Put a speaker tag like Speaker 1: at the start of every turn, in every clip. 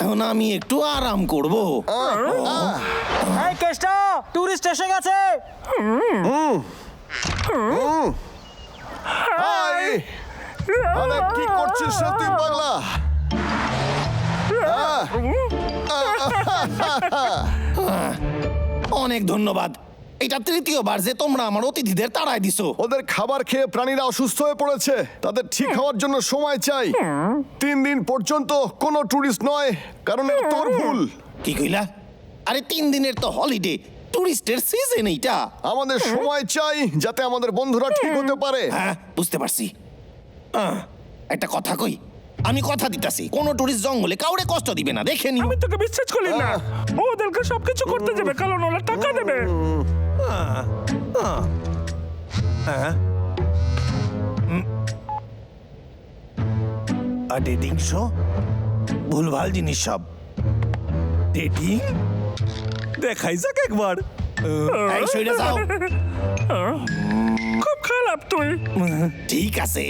Speaker 1: এখন আমি একটু আরাম করব।
Speaker 2: এই কেষ্টা টুরিস্ট এসে গেছে।
Speaker 3: হাই আরে কি করছিস তুই পাগলা?
Speaker 1: অনেক ধন্যবাদ। এটা তৃতীয়বার যে তোমরা আমার অতিথিদের তাড়ায় দিছো।
Speaker 3: ওদের খাবার খেয়ে প্রাণীরা অসুস্থ হয়ে পড়েছে। তাদের ঠিক হওয়ার জন্য সময় চাই। তিন দিন পর্যন্ত কোনো টুরিস্ট নয় কারণ এটা তোর ভুল।
Speaker 1: কি কইলা? আরে তিন দিনের তো হলিডে টুরিস্টের সিজন এইটা।
Speaker 3: আমাদের সময় চাই যাতে আমাদের বন্ধুরা ঠিক হতে পারে।
Speaker 1: হ্যাঁ বুঝতে পারছি। আহ, একটা কথা কই আমি কথা দিতাছি কোনো টুরিস্ট জঙ্গলে কাউরে কষ্ট দিবে না দেখে নিও।
Speaker 4: আমি তোকে বিশ্বাস করি না। ও ওদেরকে সবকিছু করতে দেবে কারণ ওরা টাকা দেবে।
Speaker 1: আর ডেটিং শো ভুলভাল জিনিস সব। ডেটিং দেখাই যাক একবার। এই সইরা যাও।
Speaker 4: খুব খারাপ তুই।
Speaker 1: ঠিক আছে।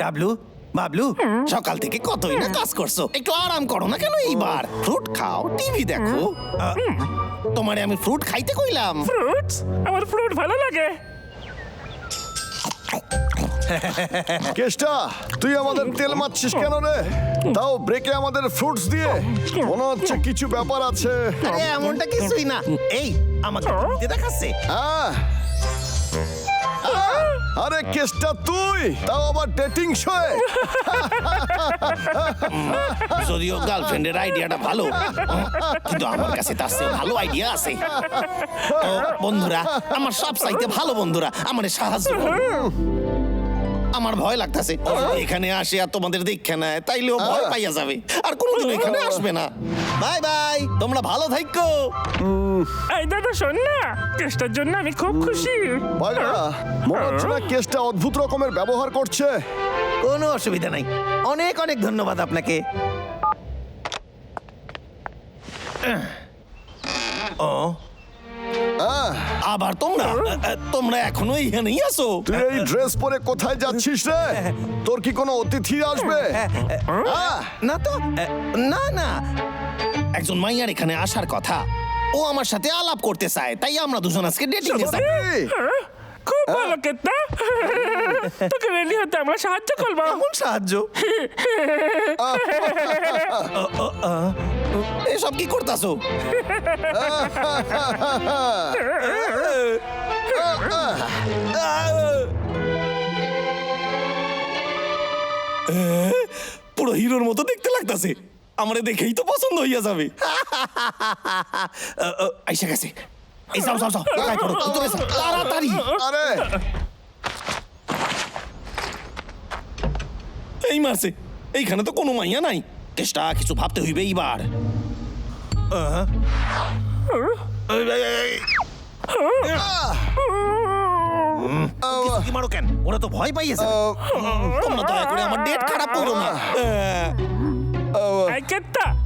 Speaker 1: ডাবলু বাবলু সকাল থেকে কতই না কাজ করছ? একটু আরাম করো না কেন এইবার? ফ্রুট খাও টিভি দেখো। তোমারে আমি ফ্রুট খাইতে কইলাম।
Speaker 4: ফ্রুটস আমার ফ্রুট ভালো লাগে।
Speaker 3: কেষ্টা তুই আমাদের তেল মারছিস কেন রে? তাও ব্রেকে আমাদের ফ্রুটস দিয়ে। মনে হচ্ছে কিছু ব্যাপার আছে।
Speaker 1: আরে এমনটা কিছুই না। এই আমাকে টিভিতে দেখাচ্ছে।
Speaker 3: আহ! আরে কেসটা তুই? তাও আবার ডেটিং শোয়ে
Speaker 1: যদিও গার্লফ্রেন্ডের আইডিয়াটা ভালো, কিন্তু আমার কাছে তার চেয়ে ভালো আইডিয়া আছে। বন্ধুরা, আমার সব চাইতে ভালো বন্ধুরা, আমার সাহায্য করো। আমার ভয় লাগতেছে। এখানে আসে আর তোমাদের দেখে নেয় তাইলেও ভয় পাইয়া যাবে। আর কোনোদিন এখানে আসবে না। Bye bye. তোমরা ভালো থাকো
Speaker 4: এই দাদা শোন না। কেসটার জন্য আমি খুব খুশি।
Speaker 3: মনে হচ্ছে না কেসটা অদ্ভুত রকমের ব্যবহার করছে।
Speaker 1: কোনো অসুবিধা নাই। অনেক অনেক ধন্যবাদ আপনাকে। ও।
Speaker 3: আহ!
Speaker 1: আবার তোমরা? তোমরা এখনও এখানেই আছো?
Speaker 3: তুই এই ড্রেস পরে কোথায় যাচ্ছিস রে? তোর কি কোনো অতিথি আসবে?
Speaker 1: না তো না না। একজন মাইয়ার এখানে আসার কথা। ও আমার সাথে আলাপ করতে চায় তাই আমরা দুজন আজকে ডেটিং এ যাই?
Speaker 4: খুব ভালো কেতা। তোকে রেডি হতে আমরা সাহায্য করব।
Speaker 1: সাহায্য? এসব কি করতাছো? পুরো হিরোর মতো দেখতে লাগতাছে। আমারে দেখেই তো পছন্দ হইয়া যাবে। আইসা গেছে। এই যাও যাও যাও তাড়াতাড়ি।
Speaker 3: আরে।
Speaker 1: এই মারছে এইখানে তো কোনো মাইয়া নাই। চেষ্টা কিছু ভাবতে হইবে এইবার। কি মারো কেন? ওরা তো ভয় পাইয়েছে। তোমরা দয়া করে আমার ডেট খারাপ করো না। আহ,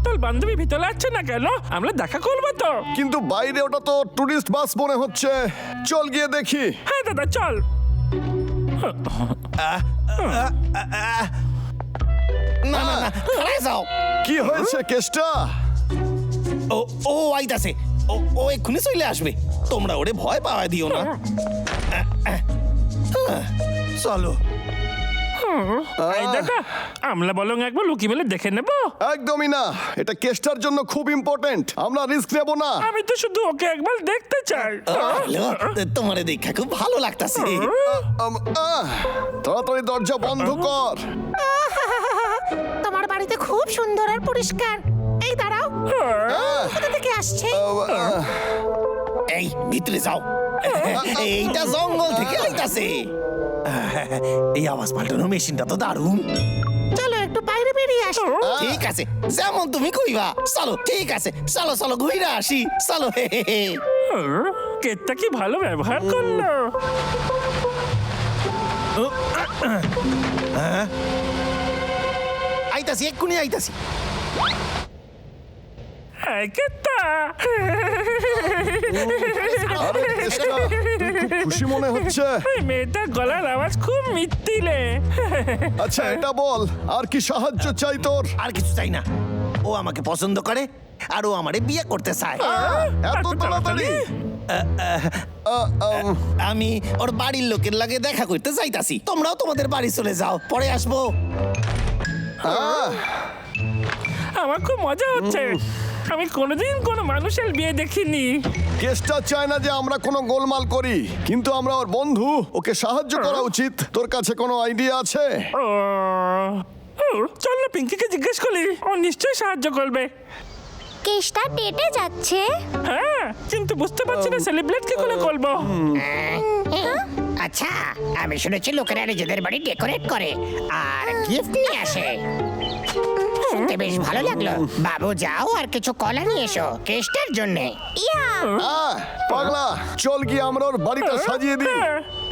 Speaker 4: তোর বান্ধবী ভিতরে আছে না কেন? আমরা দেখা করব তো।
Speaker 3: কিন্তু বাইরে ওটা তো টুরিস্ট বাস মনে হচ্ছে। চল গিয়ে দেখি।
Speaker 4: হ্যাঁ দাদা চল।
Speaker 1: না যাও।
Speaker 3: কি হয়েছে কেসটা
Speaker 1: ও ও আইতাছে। ও ও এক্ষুনি চলে আসবে। তোমরা ওরে ভয় পাওয়া দিও না। চলো।
Speaker 4: এই দাদা আমরা বলং একবার লুকি মেলে দেখে নেব।
Speaker 3: একদমই না। এটা কেসটার জন্য খুব ইম্পর্টেন্ট আমরা রিস্ক নেব না।
Speaker 4: আমি তো শুধু ওকে একবার দেখতে চাই।
Speaker 1: তোমার দেখা খুব ভালো লাগতাছে।
Speaker 3: আম, আহ, তাড়াতাড়ি দরজা বন্ধ কর।
Speaker 5: বাড়িতে খুব সুন্দর আর পরিষ্কার। এই দাঁড়াও। কোথা থেকে আসছে?
Speaker 1: এই ভিতরে যাও। এইটা জঙ্গল থেকে আইতাছে। এই আওয়াজ পাল্টানো মেশিনটা তো দারুণ।
Speaker 5: চলো একটু বাইরে বেরিয়ে আসো।
Speaker 1: ঠিক আছে। যেমন তুমি কইবা। চলো ঠিক আছে। চলো চলো ঘুরে আসি। চলো।
Speaker 4: কেতটা কি ভালো ব্যবহার করল?
Speaker 1: আইতাছি এক্ষুনি আইতাছি।
Speaker 3: আরে তুই খুব খুশি মনে হচ্ছে।
Speaker 4: এই মেয়েটার গলার আওয়াজ খুব মিত্তিলে
Speaker 3: আচ্ছা এটা বল আর কি সাহায্য চাই তোর?
Speaker 1: আর কিছু চাই না। ও আমাকে পছন্দ করে আর ও আমারে বিয়ে করতে চায়।
Speaker 3: এত তাড়াতাড়ি? আম,
Speaker 1: আমি ওর বাড়ির লোকের লাগে দেখা করতে চাইতাছি তোমরাও তোমাদের বাড়ি চলে যাও পরে আসব।
Speaker 4: আমার খুব মজা হচ্ছে। আমি কোনোদিন কোনো মানুষের বিয়ে দেখিনি।
Speaker 3: কেসটা চায় না যে আমরা কোনো গোলমাল করি কিন্তু আমরা ওর বন্ধু ওকে সাহায্য করা উচিত। তোর কাছে কোনো আইডিয়া আছে?
Speaker 4: চল না পিঙ্কিকে জিজ্ঞেস করি ও নিশ্চয়ই সাহায্য করবে।
Speaker 6: কেসটা ডেটে যাচ্ছে।
Speaker 4: হ্যাঁ কিন্তু বুঝতে পারছি না সেলিব্রেট কি করে করব।
Speaker 5: আচ্ছা আমি শুনেছি লোকেরা নিজেদের বাড়ি ডেকোরেট করে আর গিফট নিয়ে আসে। শুনতে বেশ ভালো লাগল। বাবু যাও আর কিছু কলা নিয়ে এসো কেস্টের জন্য।
Speaker 6: ইয়া।
Speaker 3: আহ, পাগলা চল গিয়ে আমরা ওর বাড়িটা সাজিয়ে দিই।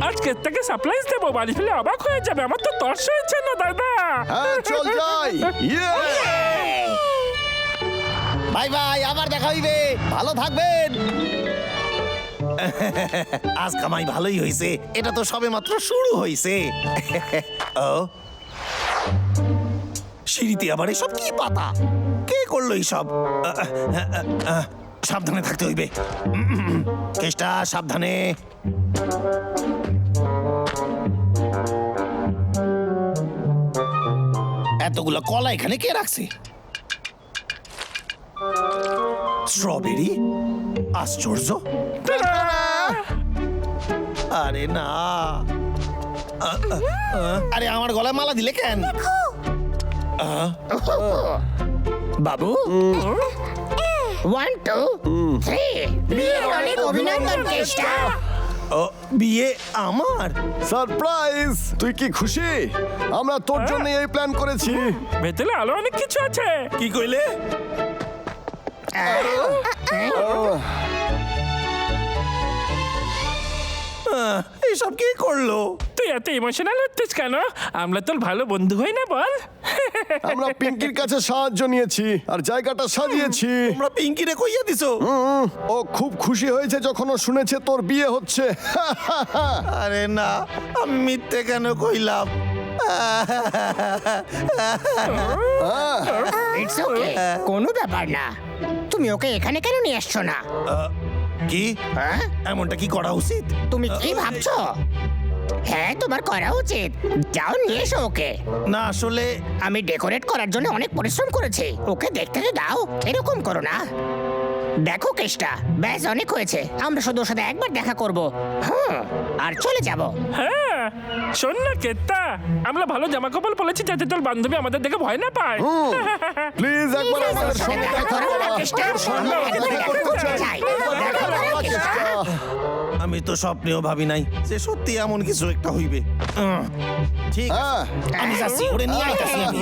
Speaker 4: আজকের থেকে সারপ্রাইজ দেবো বাড়ি ফেলে অবাক হয়ে যাবে আমার তো তর্স হয়েছে না দাদা।
Speaker 3: হ্যাঁ চল যাই। ইয়ে
Speaker 1: বাই বাই আবার দেখা হইবে। ভালো থাকবেন। আজ কামাই ভালোই হয়েছে এটা তো সবে মাত্র শুরু হয়েছে সিঁড়িতে আবার এসব কি পাতা? কে করল এইসব? সাবধানে থাকতে হইবে। কেষ্টা, সাবধানে। এতগুলো কলা এখানে কে রাখছে? স্ট্রবেরি আশ্চর্য আরে না। আরে আমার গলায় মালা দিলে কেন?
Speaker 5: বাবু? ওয়ান টু থ্রি বিয়ের অনেক অভিনন্দন কেষ্টা
Speaker 1: ও, বিয়ে আমার?
Speaker 3: সারপ্রাইজ তুই কি খুশি? আমরা তোর জন্য এই প্ল্যান করেছি।
Speaker 4: ভেতরে আলো অনেক কিছু আছে।
Speaker 1: কি কইলে? এসব কি করল?
Speaker 4: তুই এত ইমোশনাল হচ্ছিস কেন? আমরা তোর ভালো বন্ধু হই না বল।
Speaker 3: আমরা পিঙ্কির কাছে সাহায্য নিয়েছি আর জায়গাটা সাজিয়েছি।
Speaker 1: তোমরা পিঙ্কিরে কইয়া দিছো?
Speaker 3: হুম, ও খুব খুশি হয়েছে যখন ও শুনেছে তোর বিয়ে হচ্ছে।
Speaker 1: আরে না আমি মিথ্যে কেন কইলাম?
Speaker 5: ইটস ওকে কোনো ব্যাপার না। তুমি ওকে এখানে কেন নিয়ে আসছো না?
Speaker 1: কি?
Speaker 5: হ্যাঁ
Speaker 1: এমনটা কি করা উচিত?
Speaker 5: তুমি কি ভাবছ? হ্যাঁ তোমার করা উচিত। যাও নিয়ে এসো ওকে।
Speaker 1: না আসলে
Speaker 5: আমি ডেকোরেট করার জন্য অনেক পরিশ্রম করেছি। ওকে দেখতে তো দাও এরকম করো না। দেখো কেষ্টা ব্যাস অনেক হয়েছে। আমরা শুধু ওর সাথে একবার দেখা করব। হুম আর চলে যাব।
Speaker 4: হ্যাঁ শোন না কেত্তা আমরা ভালো জামা কাপড় পরেছি যাতে তোর বান্ধবী আমাদের দেখে ভয় না পায়।
Speaker 3: প্লিজ একবার আমাদের সঙ্গে
Speaker 5: দেখা
Speaker 3: দেখা
Speaker 5: করো না।
Speaker 3: তোর সঙ্গে
Speaker 5: একবার
Speaker 3: দেখা করতে চাই।
Speaker 5: দেখা করো,
Speaker 3: চেষ্টা।
Speaker 1: আমি তো স্বপ্নেও ভাবি নাই যে সত্যি এমন কিছু একটা হইবে। উম, ঠিক আছে,
Speaker 3: হ্যাঁ।
Speaker 1: আমি যাচ্ছি ওরে নিয়ে আইতাছি আমি।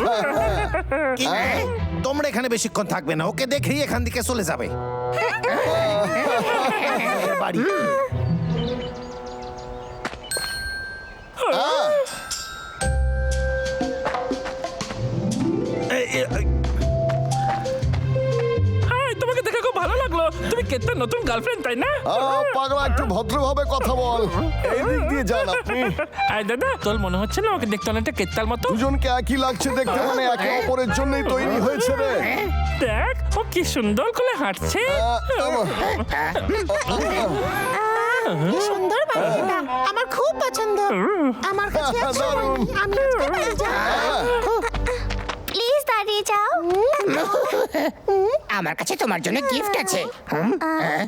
Speaker 1: তোমরা এখানে বেশিক্ষণ থাকবে না ওকে দেখেই এখান থেকে চলে যাবে। বাড়ি
Speaker 4: কেত্তার নতুন গার্লফ্রেন্ড তাই না?
Speaker 3: পাগলা একটু ভদ্রভাবে কথা বল। এই দিক দিয়ে যান আপনি।
Speaker 4: আয় দাদা তোর মনে হচ্ছে না ওকে দেখতে অনেকটা কেত্তার মতো?
Speaker 3: দুজনকে একই লাগছে দেখতে মানে একে অপরের জন্যই তৈরি হয়েছে রে।
Speaker 4: দেখ ও কি সুন্দর করে হাঁটছে।
Speaker 5: সুন্দর বাড়িটা আমার খুব পছন্দ। আমার কাছে
Speaker 3: দারুণ।
Speaker 5: আমি আজকে বাড়ি যাব।
Speaker 6: প্লিজ দাঁড়িয়ে যাও।
Speaker 5: আমার কাছে তোমার জন্য গিফট আছে। হুম? হ্যাঁ?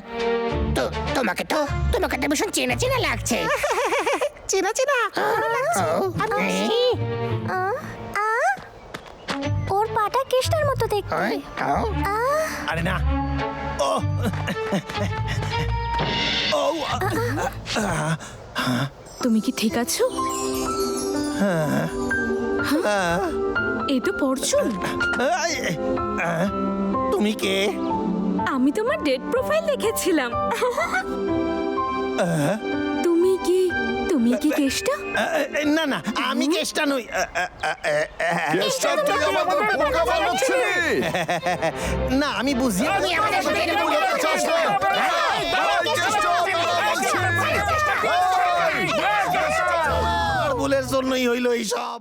Speaker 5: তো তোমাকে তো তোমাকে তো ভীষণ চেনা চেনা লাগছে। চেনা চেনা
Speaker 6: ওর পাটা কেষ্টার মতো দেখতে।
Speaker 1: আরে না। ও। ও
Speaker 7: তুমি কি ঠিক আছো? হ্যাঁ। এই তো পড়ছুন
Speaker 1: আই, আহ, তুমি কে?
Speaker 7: আমি তোমার ডেট প্রোফাইল লিখেছিলাম তুমি কি তুমি কি কেষ্টা?
Speaker 1: আহ, না না আমি কেষ্টা নই। আহ, আহ, আহ, আহ,
Speaker 3: কেষ্টা, তুই আমাদের বোকা বানাচ্ছিলি।
Speaker 1: না আমি বুঝি
Speaker 5: তুমি আমাদের সাথে এরকম করতে চাস না?
Speaker 3: এই, কেষ্টা, আমরা বলছি। এই,
Speaker 1: ভুলের জন্যই হইল এইসব।